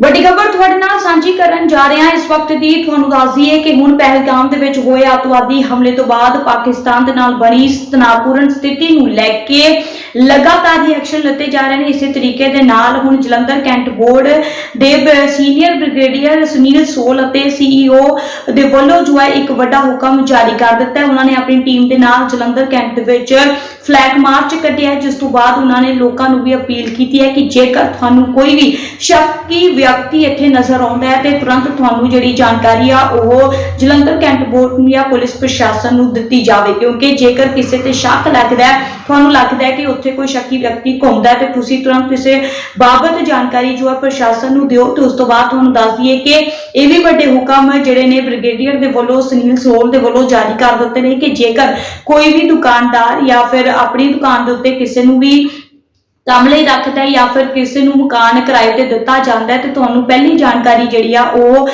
ਵੱਡੀ ਖਬਰ ਤੁਹਾਡੇ ਨਾਲ ਸਾਂਝੀ ਕਰਨ ਜਾ ਰਹੇ ਹਾਂ। ਇਸ ਵਕਤ ਦੀ ਤੁਹਾਨੂੰ ਦੱਸ ਦਈਏ ਕਿ ਹੁਣ ਪਹਿਲਗਾਮ ਦੇ ਵਿੱਚ ਹੋਏ ਅੱਤਵਾਦੀ ਹਮਲੇ ਤੋਂ ਬਾਅਦ ਪਾਕਿਸਤਾਨ ਦੇ ਨਾਲ ਬਣੀ ਤਣਾਅਪੂਰਨ ਸਥਿਤੀ ਨੂੰ ਲੈ ਕੇ ਲਗਾਤਾਰ ਹੀ ਐਕਸ਼ਨ ਲਿੱਤੇ ਜਾ ਰਹੇ ਨੇ ਇਸੇ ਤਰੀਕੇ ਦੇ ਨਾਲ ਹੁਣ ਜਲੰਧਰ ਕੈਂਟ ਬੋਰਡ ਦੇ ਸੀਨੀਅਰ ਬ੍ਰਿਗੇਡੀਅਰ ਸੁਨੀਲ ਸੋਲ ਅਤੇ ਸੀਈਓ ਦੇ ਵੱਲੋਂ ਜੋ ਹੈ ਇੱਕ ਵੱਡਾ ਹੁਕਮ ਜਾਰੀ ਕਰ ਦਿੱਤਾ ਹੈ। ਉਹਨਾਂ ਨੇ ਆਪਣੀ ਟੀਮ ਦੇ ਨਾਲ ਜਲੰਧਰ ਕੈਂਟ ਦੇ ਵਿੱਚ ਫਲੈਗ ਮਾਰਚ ਕੱਢਿਆ ਜਿਸ ਤੋਂ ਬਾਅਦ ਉਹਨਾਂ ਨੇ ਲੋਕਾਂ ਨੂੰ ਵੀ ਅਪੀਲ ਕੀਤੀ ਹੈ ਕਿ ਜੇਕਰ ਤੁਹਾਨੂੰ ਕੋਈ ਵੀ ਸ਼ੱਕੀ ਵਿਅਕਤੀ ਇੱਥੇ ਨਜ਼ਰ ਆਉਂਦਾ ਹੈ ਤੇ ਤੁਰੰਤ ਤੁਹਾਨੂੰ ਜਿਹੜੀ ਜਾਣਕਾਰੀ ਆ ਉਹ ਜਲੰਧਰ ਕੈਂਟ ਬੋਰਡ ਨੂੰ ਜਾਂ ਪੁਲਿਸ ਪ੍ਰਸ਼ਾਸਨ ਨੂੰ ਦਿੱਤੀ ਜਾਵੇ। ਕਿਉਂਕਿ ਜੇਕਰ ਕਿਸੇ ਤੇ ਸ਼ੱਕ ਲੱਗਦਾ ਹੈ, ਤੁਹਾਨੂੰ ਲੱਗਦਾ ਹੈ ਕਿ ਉੱਥੇ ਕੋਈ ਸ਼ੱਕੀ ਵਿਅਕਤੀ ਘੁੰਮਦਾ ਤੇ ਤੁਸੀਂ ਤੁਰੰਤ ਕਿਸੇ ਬਾਬਤ ਜਾਣਕਾਰੀ ਜੋ ਹੈ ਪ੍ਰਸ਼ਾਸਨ ਨੂੰ ਦਿਓ ਤੇ ਉਸ ਤੋਂ ਬਾਅਦ ਤੁਹਾਨੂੰ ਦੱਸ ਦਈਏ ਕਿ ਇਹ ਵੀ ਵੱਡੇ ਹੁਕਮ ਜਿਹੜੇ ਨੇ ਬ੍ਰਿਗੇਡੀਅਰ ਦੇ ਵੱਲੋਂ, ਸੁਨੀਲ ਸੋਲ ਦੇ ਵੱਲੋਂ ਜਾਰੀ ਕਰ ਦਿੱਤੇ ਨੇ ਕਿ ਜੇਕਰ ਕੋਈ ਵੀ ਦੁਕਾਨਦਾਰ ਜਾਂ ਫਿਰ ਆਪਣੀ ਦੁਕਾਨ ਦੇ ਉੱਤੇ ਕਿਸੇ ਨੂੰ ਵੀ ਕੰਮ ਲਈ ਰੱਖਦਾ ਹੈ ਜਾਂ ਫਿਰ ਕਿਸੇ ਨੂੰ ਮਕਾਨ ਕਿਰਾਏ ਤੇ ਦਿੱਤਾ ਜਾਂਦਾ ਹੈ ਤੇ ਤੁਹਾਨੂੰ ਪਹਿਲੀ ਜਾਣਕਾਰੀ ਜਿਹੜੀ ਆ ਉਹ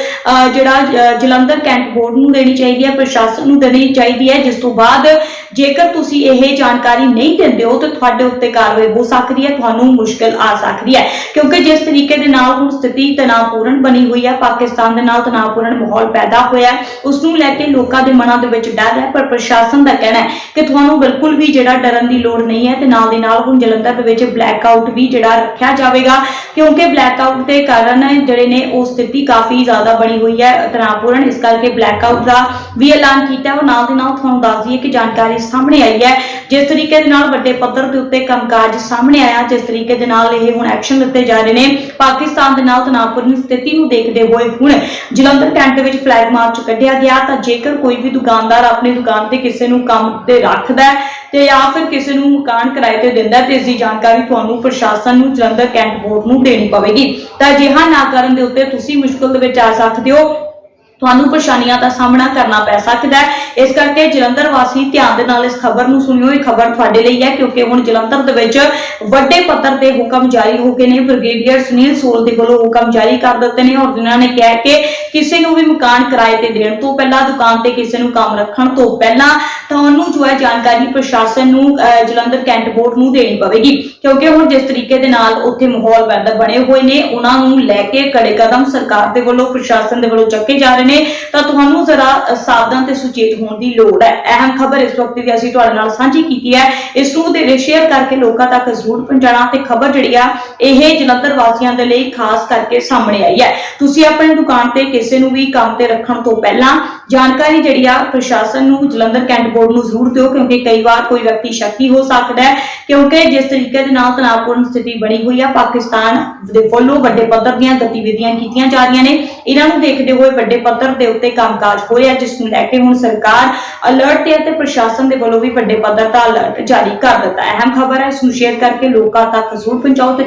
ਜਿਹੜਾ ਜਲੰਧਰ ਕੈਂਟ ਬੋਰਡ ਨੂੰ ਦੇਣੀ ਚਾਹੀਦੀ ਹੈ, ਪ੍ਰਸ਼ਾਸਨ ਨੂੰ ਦੇਣੀ ਚਾਹੀਦੀ ਹੈ, ਜਿਸ ਤੋਂ ਬਾਅਦ ਜੇਕਰ ਤੁਸੀਂ ਇਹ ਜਾਣਕਾਰੀ ਨਹੀਂ ਦਿੰਦੇ ਹੋ ਤਾਂ ਤੁਹਾਡੇ ਉੱਤੇ ਕਾਰਵਾਈ ਹੋ ਸਕਦੀ ਹੈ, ਤੁਹਾਨੂੰ ਮੁਸ਼ਕਲ ਆ ਸਕਦੀ ਹੈ। ਕਿਉਂਕਿ ਜਿਸ ਤਰੀਕੇ ਦੇ ਨਾਲ ਹੁਣ ਸਥਿਤੀ ਤਣਾਅਪੂਰਨ ਬਣੀ ਹੋਈ ਹੈ, ਪਾਕਿਸਤਾਨ ਦੇ ਨਾਲ ਤਣਾਅਪੂਰਨ ਮਾਹੌਲ ਪੈਦਾ ਹੋਇਆ ਹੈ, ਉਸ ਨੂੰ ਲੈ ਕੇ ਲੋਕਾਂ ਦੇ ਮਨਾਂ ਦੇ ਵਿੱਚ ਡਰ ਹੈ, ਪਰ ਪ੍ਰਸ਼ਾਸਨ ਦਾ ਕਹਿਣਾ ਹੈ ਕਿ ਤੁਹਾਨੂੰ ਬਿਲਕੁਲ ਵੀ ਜਿਹੜਾ ਡਰਨ ਦੀ ਲੋੜ ਨਹੀਂ ਹੈ ਤੇ ਨਾਲ ਦੀ ਨਾਲ ਹੁਣ ਜਲੰਧਰ ਦੇ ਵਿੱਚ ਬਲੈਕ ਆਊਟ ਵੀ ਜਿਹੜਾ ਰੱਖਿਆ ਜਾਵੇਗਾ। ਕਿਉਂਕਿ ਬਲੈਕ ਆਊਟ ਦੇ ਕਾਰਨ ਜਿਹੜੇ ਨੇ ਉਹ ਸਥਿਤੀ ਕਾਫੀ ਜ਼ਿਆਦਾ ਬਣੀ ਹੋਈ ਹੈ, ਤਣਾਅਪੂਰਨ। ਇਸ ਕਰਕੇ ਬਲੈਕ ਆਊਟ ਦਾ ਵੀ ਐਲਾਨ ਕੀਤਾ ਹੈ। ਉਹ ਨਾਲ ਦੇ ਨਾਲ ਤੁਹਾਨੂੰ ਦੱਸ ਦਈਏ ਕਿ ਜਾਣਕਾਰੀ ਸਾਹਮਣੇ ਆਈ ਹੈ। ਜਿਸ ਤਰੀਕੇ ਦੇ ਨਾਲ ਵੱਡੇ ਪੱਧਰ ਦੇ ਉੱਤੇ ਕੰਮਕਾਜ ਸਾਹਮਣੇ ਆਇਆ, ਜਿਸ ਤਰੀਕੇ ਦੇ ਨਾਲ ਇਹ ਹੁਣ ਐਕਸ਼ਨ ਲਿੱਤੇ ਜਾ ਰਹੇ ਨੇ। ਪਾਕਿਸਤਾਨ ਦੇ ਨਾਲ ਤਣਾਅਪੂਰਨ ਸਥਿਤੀ ਨੂੰ ਦੇਖਦੇ ਹੋਏ ਹੁਣ ਜਲੰਧਰ ਕੈਂਟ ਵਿੱਚ ਫਲੈਗ ਮਾਰਚ ਕੱਢਿਆ ਗਿਆ। ਤਾਂ ਜੇਕਰ ਕੋਈ ਵੀ ਦੁਕਾਨਦਾਰ ਆਪਣੀ ਦੁਕਾਨ ਤੇ ਕਿਸੇ ਨੂੰ ਕੰਮ ਤੇ ਰੱਖਦਾ ਤੇ ਜਾਂ ਫਿਰ ਕਿਸੇ ਨੂੰ ਮਕਾਨ ਕਿਰਾਏ ਤੇ ਦਿੰਦਾ ਤੇ ਇਸ ਦੀ ਜਾਣਕਾਰੀ ਤੁਹਾਨੂੰ ਪ੍ਰਸ਼ਾਸਨ ਨੂੰ ਜਲੰਧਰ ਕੈਂਟ ਬੋਰਡ ਨੂੰ ਦੇਣੀ ਪਵੇਗੀ। ਤਾਂ ਅਜਿਹਾ ਨਾ ਕਰਨ ਦੇ ਉੱਤੇ ਤੁਸੀਂ ਮੁਸ਼ਕਲ ਦੇ ਵਿੱਚ ਆ ਸਕਦੇ ਹੋ। ਤੁਹਾਨੂੰ ਪਰੇਸ਼ਾਨੀਆਂ ਦਾ ਸਾਹਮਣਾ ਕਰਨਾ ਪੈ ਸਕਦਾ ਹੈ। ਇਸ ਕਰਕੇ ਜਲੰਧਰ ਵਾਸੀ ਧਿਆਨ ਦੇ ਨਾਲ ਇਸ ਖਬਰ ਨੂੰ ਸੁਣਿਓ। ਇਹ ਖਬਰ ਤੁਹਾਡੇ ਲਈ ਹੈ ਕਿਉਂਕਿ ਹੁਣ ਜਲੰਧਰ ਦੇ ਵਿੱਚ ਵੱਡੇ ਪੱਧਰ ਤੇ ਹੁਕਮ ਜਾਰੀ ਹੋ ਗਏ ਨੇ। ਬ੍ਰਿਗੇਡੀਅਰ ਸੁਨੀਲ ਸੋਲ ਦੇ ਵੱਲੋਂ ਹੁਕਮ ਜਾਰੀ ਕਰ ਦਿੱਤੇ ਨੇ ਔਰ ਜਿਨ੍ਹਾਂ ਨੇ ਕਿਹਾ ਕਿ ਕਿਸੇ ਨੂੰ ਵੀ ਮਕਾਨ ਕਿਰਾਏ ਤੇ ਦੇਣ ਤੋਂ ਪਹਿਲਾਂ ਦੁਕਾਨ ਤੇ ਕਿਸੇ ਨੂੰ ਕੰਮ ਰੱਖਣ ਤੋਂ ਪਹਿਲਾਂ ਤੁਹਾਨੂੰ ਜੋ ਹੈ ਜਾਣਕਾਰੀ ਪ੍ਰਸ਼ਾਸਨ ਨੂੰ ਅਹ, ਜਲੰਧਰ ਕੈਂਟ ਬੋਰਡ ਨੂੰ ਦੇਣੀ ਪਵੇਗੀ। ਕਿਉਂਕਿ ਹੁਣ ਜਿਸ ਤਰੀਕੇ ਦੇ ਨਾਲ ਉੱਥੇ ਮਾਹੌਲ ਬੰਦ ਬਣੇ ਹੋਏ ਨੇ ਉਹਨਾਂ ਨੂੰ ਲੈ ਕੇ ਕੜੇ ਕਦਮ ਸਰਕਾਰ ਦੇ ਵੱਲੋਂ ਪ੍ਰਸ਼ਾਸਨ ਦੇ ਵੱਲੋਂ ਚੱਕੇ ਜਾ ਰਹੇ ਨੇ, ਤਾਂ ਤੁਹਾਨੂੰ ਜ਼ਰਾ ਸਾਵਧਾਨ ਤੇ ਸੁਚੇਤ ਹੋਣ ਦੀ ਲੋੜ ਹੈ। ਅਹਿਮ ਖਬਰ ਇਸ ਵਕਤ ਦੀ ਅਸੀਂ ਤੁਹਾਡੇ ਨਾਲ ਸਾਂਝੀ ਕੀਤੀ ਹੈ। ਇਸ ਨੂੰ ਦੇ ਸ਼ੇਅਰ ਕਰਕੇ ਲੋਕਾਂ ਤੱਕ ਜ਼ਰੂਰ ਪਹੁੰਚਾਉਣਾ ਤੇ ਖਬਰ ਜਿਹੜੀ ਆ ਇਹ ਜਲੰਧਰ ਵਾਸੀਆਂ ਦੇ ਲਈ ਖਾਸ ਕਰਕੇ ਸਾਹਮਣੇ ਆਈ ਹੈ। ਤੁਸੀਂ ਆਪਣੀ ਦੁਕਾਨ ਤੇ ਕਿਸੇ ਨੂੰ ਵੀ ਕੰਮ ਤੇ ਰੱਖਣ ਤੋਂ ਪਹਿਲਾਂ ਜਾਣਕਾਰੀ ਜਿਹੜੀ ਆ ਪ੍ਰਸ਼ਾਸਨ ਨੂੰ ਜਲੰਧਰ ਕੈਂਟ ਬੋਰਡ ਨੂੰ ਜ਼ਰੂਰ ਦਿਓ, ਕਿਉਂਕਿ ਕਈ ਵਾਰ ਕੋਈ ਵਿਅਕਤੀ ਸ਼ੱਕੀ ਹੋ ਸਕਦਾ ਹੈ, ਕਿਉਂਕਿ ਜਿਸ ਤਰੀਕੇ ਦੇ ਨਾਲ ਤਣਾਅਪੂਰਨ ਸਥਿਤੀ ਬਣੀ ਹੋਈ ਆ, ਪਾਕਿਸਤਾਨ ਦੇ ਵੱਲੋਂ ਵੱਡੇ ਪੱਧਰ ਦੀਆਂ ਗਤੀਵਿਧੀਆਂ ਕੀਤੀਆਂ ਜਾ ਰਹੀਆਂ ਨੇ। ਇਹਨਾਂ ਨੂੰ ਦੇਖਦੇ ਹੋਏ ਵੱਡੇ ਪੱਧਰ ਦੇ ਉੱਤੇ ਕੰਮਕਾਜ ਹੋ ਰਿਹਾ, ਜਿਸ ਨੂੰ ਲੈ ਕੇ ਹੁਣ ਸਰਕਾਰ ਅਲਰਟ ਤੇ ਹੈ ਤੇ ਪ੍ਰਸ਼ਾਸਨ ਦੇ ਵੱਲੋਂ ਵੀ ਵੱਡੇ ਪੱਧਰ ਦਾ ਅਲਰਟ ਜਾਰੀ ਕਰ ਦਿੱਤਾ ਹੈ। ਅਹਿਮ ਖਬਰ ਹੈ, ਇਸ ਨੂੰ ਸ਼ੇਅਰ ਕਰਕੇ ਲੋਕਾਂ ਤੱਕ ਜ਼ਰੂਰ ਪਹੁੰਚਾਓ